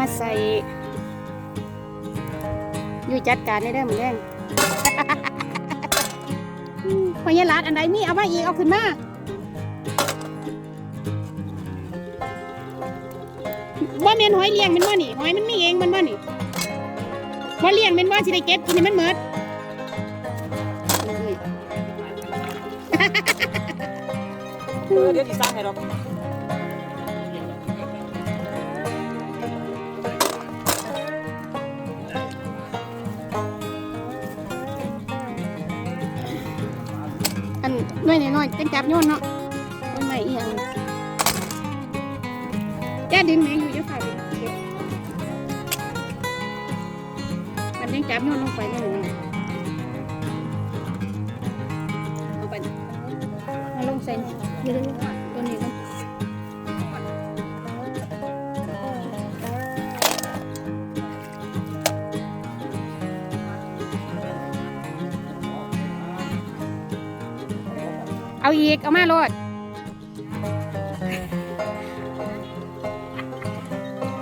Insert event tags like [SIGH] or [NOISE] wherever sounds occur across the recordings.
มาใส่อยู่จัดการได้เด้อหมือแรงพอยายหลานอันใดมีเอามาอีกเอาขึ้นมาบ่เมียนหอยเลี้ยงมันบ่นี่หอยมันมีเองมันบ่นี่บ่เลี้ยงมันบ่สิได้เก็บกินมันหมดเอเดี๋ยวสิสร้างให้ดอก นน้อยหน่อยๆจังจับโยนเนาะต้นไม้เอียงแก้ดินแมงอยู่เยอะค่ะเก็บมันยังจับโยนลงไปเลยนะเอาไปลงใส่เยวๆ เอาอีก เอามาโลด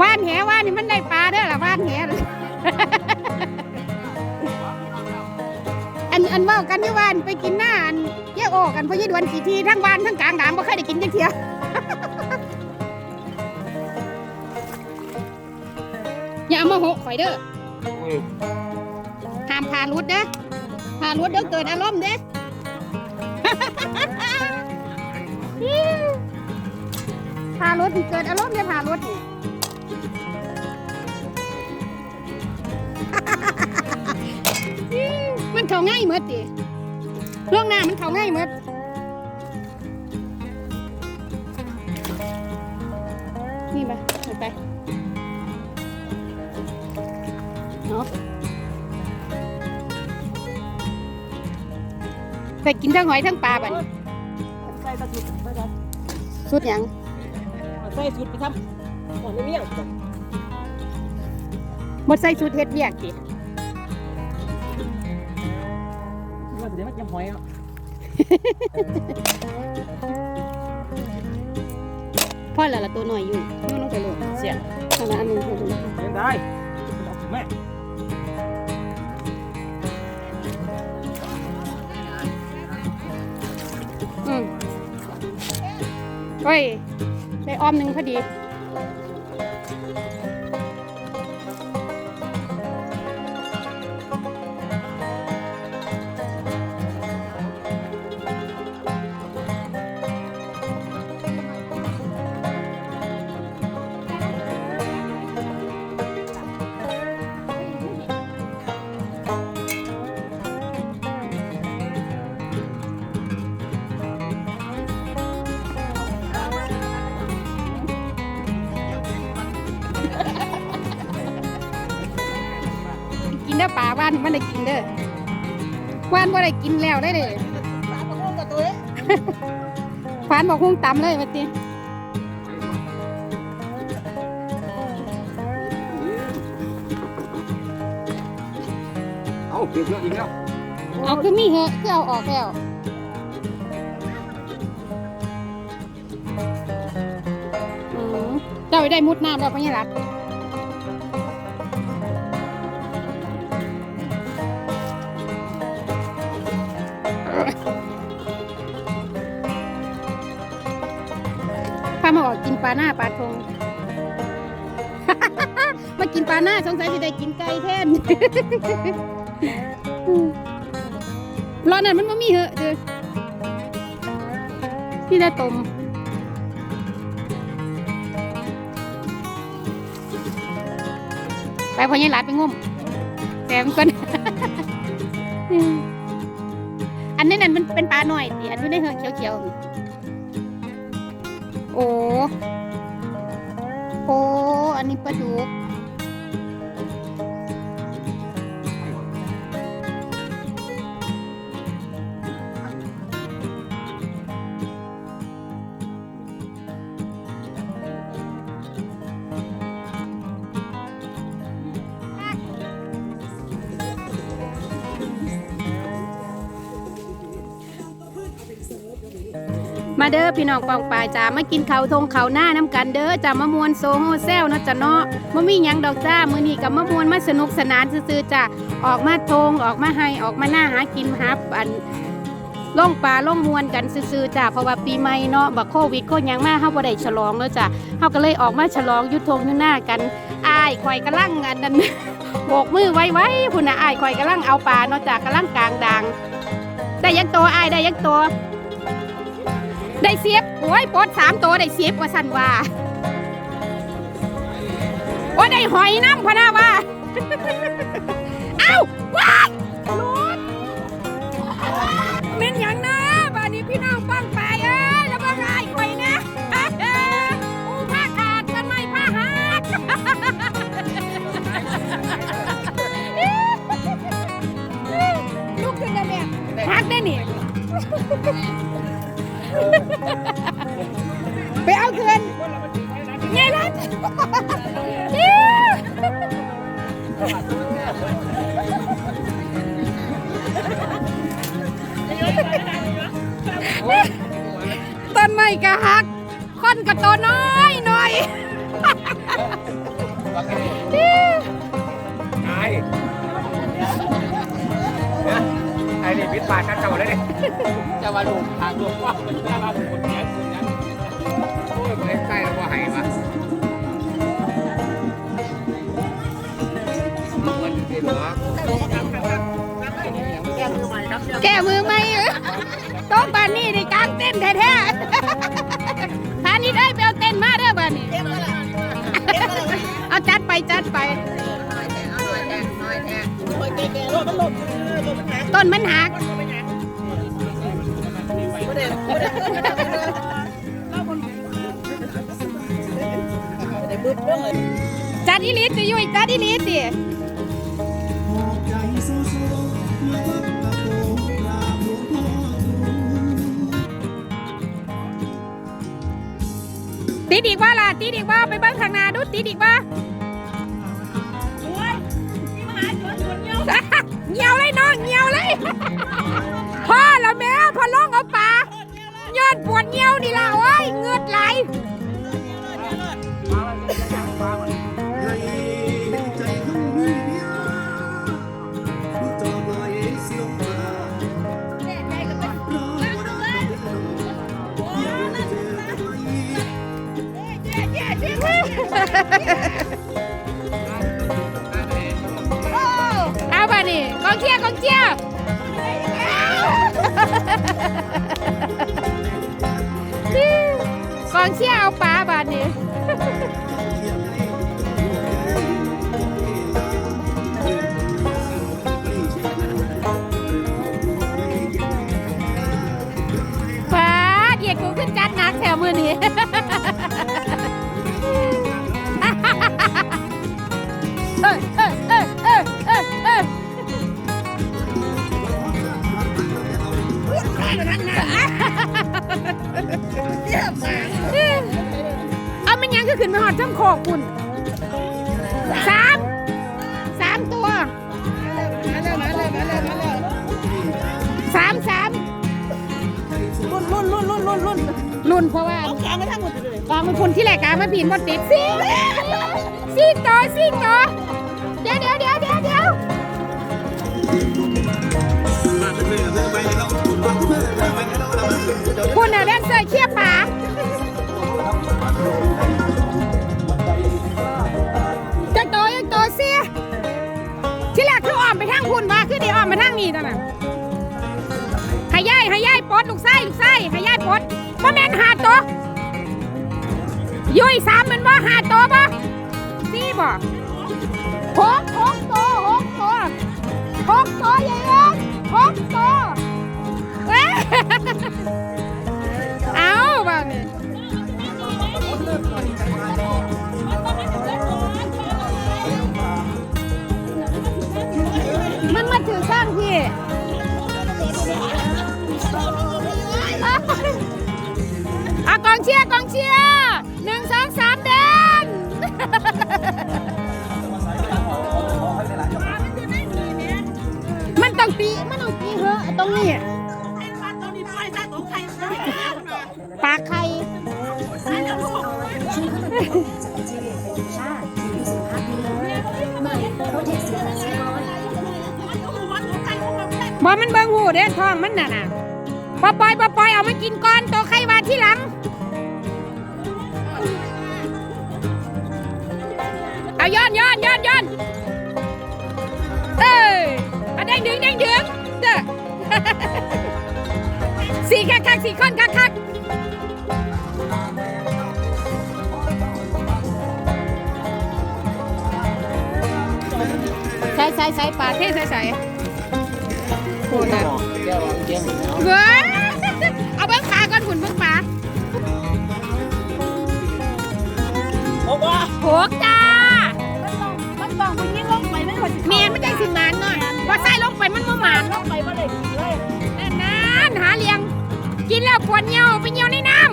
ว่านแหว่านนี่มันได้ปลาเด้อล่ะว่านแหเลยอันอันเว่ากันที่ว่านไปกินหน้าอันเยี่ยโอกันเพราะยี่ดวนกี่ทีทั้งวานทั้งกลางดามบ่เคยได้กินจักเทียอย่าเอามาหกข่อยเด้อโอ้ยห้ามพารุดเด้อพารุดเด้อเกิดอารมณ์เด้อ พารถนี่เกิดอารมณ์เนี่ยพารถนี่มันเข้าง่ายเหมือดดิล่องหน้ามันเข้าง่ายเหมือด ไปกินทั้งหอยทั้งปลาบัดนใส่ตะสุดไปได้สุดหยังใส่สุดไปทำหมดไม่เมี่ยงหมดใส่สุดเฮ็ดเวียกดิว่าเดี๋ยวมันจะหอยอะพ่อละละตัวหน่อยอยู่นู่นลงไปเลยเสียขนาดอันหนึงให้ดูเล่นได้เอาถึงแม่ โอ้ยได้อ้อมหนึ่งพอดี กินได้อป่าว่านมันได้กินเด้อว่านว่าได้กินแล้วได้เลยปลาปลาโง่กับตัวเอ๊ะควานบอกหุ้งตำเลยมาตีเอาเกี่ยวอีกแล้วเอาคือมีเหอะคือเอาออกแล้วอืมเจ้าได้มุดน้ำแล้วพะเนี่ยรัด ปลาหน้าปลาทง มากินปลาหน้าสงสัยจะได้กินไก่แทนร้อนนั้นมันไม่มีเหอะเด้อที่ได้ต้มไปพอยังหลานไปงมแต่มันก่อนอันนี้นั่นมันเป็นปลาหน่อยสิอันนี้ได้เหอะเขียวๆโอ้ อัน มาเด้อพี่น้องปองปายจ้ามากินข้าวทงข้าวหน้าน้ำกันเด้อจ้ามามวนโซโฮเซลเนาะจ้ะเนาะบ่มีหยังดอกจ้ามื้อนี้ก็มามวนมาสนุกสนานซื่อๆจ้าออกมาทงออกมาให้ออกมาหน้าหากินหาอันล่องปลาล่องมวนกันซื่อๆจ้าเพราะว่าปีใหม่เนาะบักโควิดก็ยังมาเฮาบ่ได้ฉลองเนาะจ้าเฮาก็เลยออกมาฉลองยุทธงยู่หน้ากันอ้ายข่อยกำลังอันนั้นโบกมือไว้ๆพุ่นน่ะอ้ายข่อยกำลังเอาปลาเนาะจ้ากำลังกลางด่างได้ยักตัวอ้ายได้ยักตัว ได้เสียบโอ้ยปลดสามตัวได้เสียบว่าสันว่าโอ้ยได้หอยน้ำพะนาว่า เอ้าว้าย บาดกันเจ้าเลยเนี่ยจะมาดูทางดวงว่ามันจะมาดูคนแก่คนนั้นโอ้ยมันใกล้แล้วว่าหายมามันที่เหลือแก้มือไหมโต๊ะบานนี่ในกลางเต้นแท้ๆพานี่ได้ไปเอาเต้นมาเด้อบานนี้เอาจัดไปจัดไป ต้นมันหักจัดอีลิสิยุ้ยจัดอีลิสิติดอีกว่าล่ะติดอีกว่าไปเบิ้งข้างหน้าดูติดอีกว่า เหี่ยวนี่ล่ะโอ้ยเงือดไหลเองเชียร์เอาปลาบาดนี่ปลาเดียกกูขึ้นจัดหนักแถวมือนี้ กคุณสามสามตัวสามสามรุ่นรุ่นรุ่นรุ่นรุ่นรุ่นรุ่นเพราะว่าเอาแขนมาทั้งหมดเลยกองมันพุ่นที่แหลกกามาผีนหมดติดซิงซิงต่อซิงต่อเดี๋ยวเดี๋ยวเดี๋ยวเดี๋ยวเดี๋ยวคุณน่ะเล่นเสือเคียบป สี่บ่หกหกตัวหกตัวหกตัวใหญ่เองหกตัวเอ้าบ้านี่มันมาถือข้างพี่อากองเชียร์กองเชียร์ บอมันเบิ่งหูเด้ท้องมันน่ะน่ะปอปอยปอปอยเอามากินก่อนตัวไข่วาที่หลัง เอาย้อนย้อนย้อนย้อนเอ้ยเอาเด้งดึงเด้งดึงเด้อสี่คักคักสี่คนคักคักใส่ใส่ใส่ปลาเทใส่ใส่ คตรนะเจ้าเจ้าเนาะเว้ยเอาเบิ้งปลาก่อนหุ่นเบิ้งปลาโอ้ว่าโหกจ้ามันตองมันยิ่งลงไปไม่หมดเมียนไม่ได้สิมานเนาะพอใส่ลงไปมันบ่หมานลงไปมาเลยเลยนานหาเลี้ยง กินแล้วปวดเหี่ยวไปเหี่ยวในน้ำ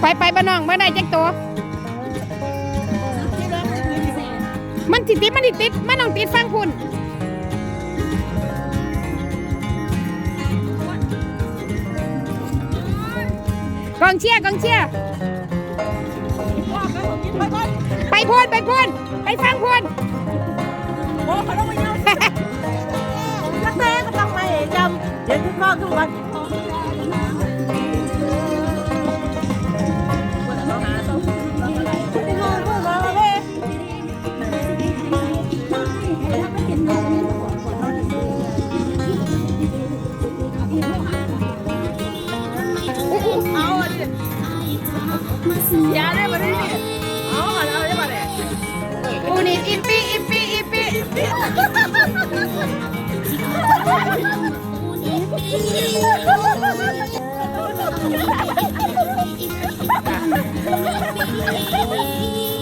ไปไปบ้านน้องบ้านใดจักตัวมันติดติดมันติดติดมันต้องติดฟังคุณ กองเชียร์กองเชียร์ไปพูนไปพูนไปฟังพูนโอ้เขาต้องไป nih ipi ipi ipi. ipi. [LAUGHS]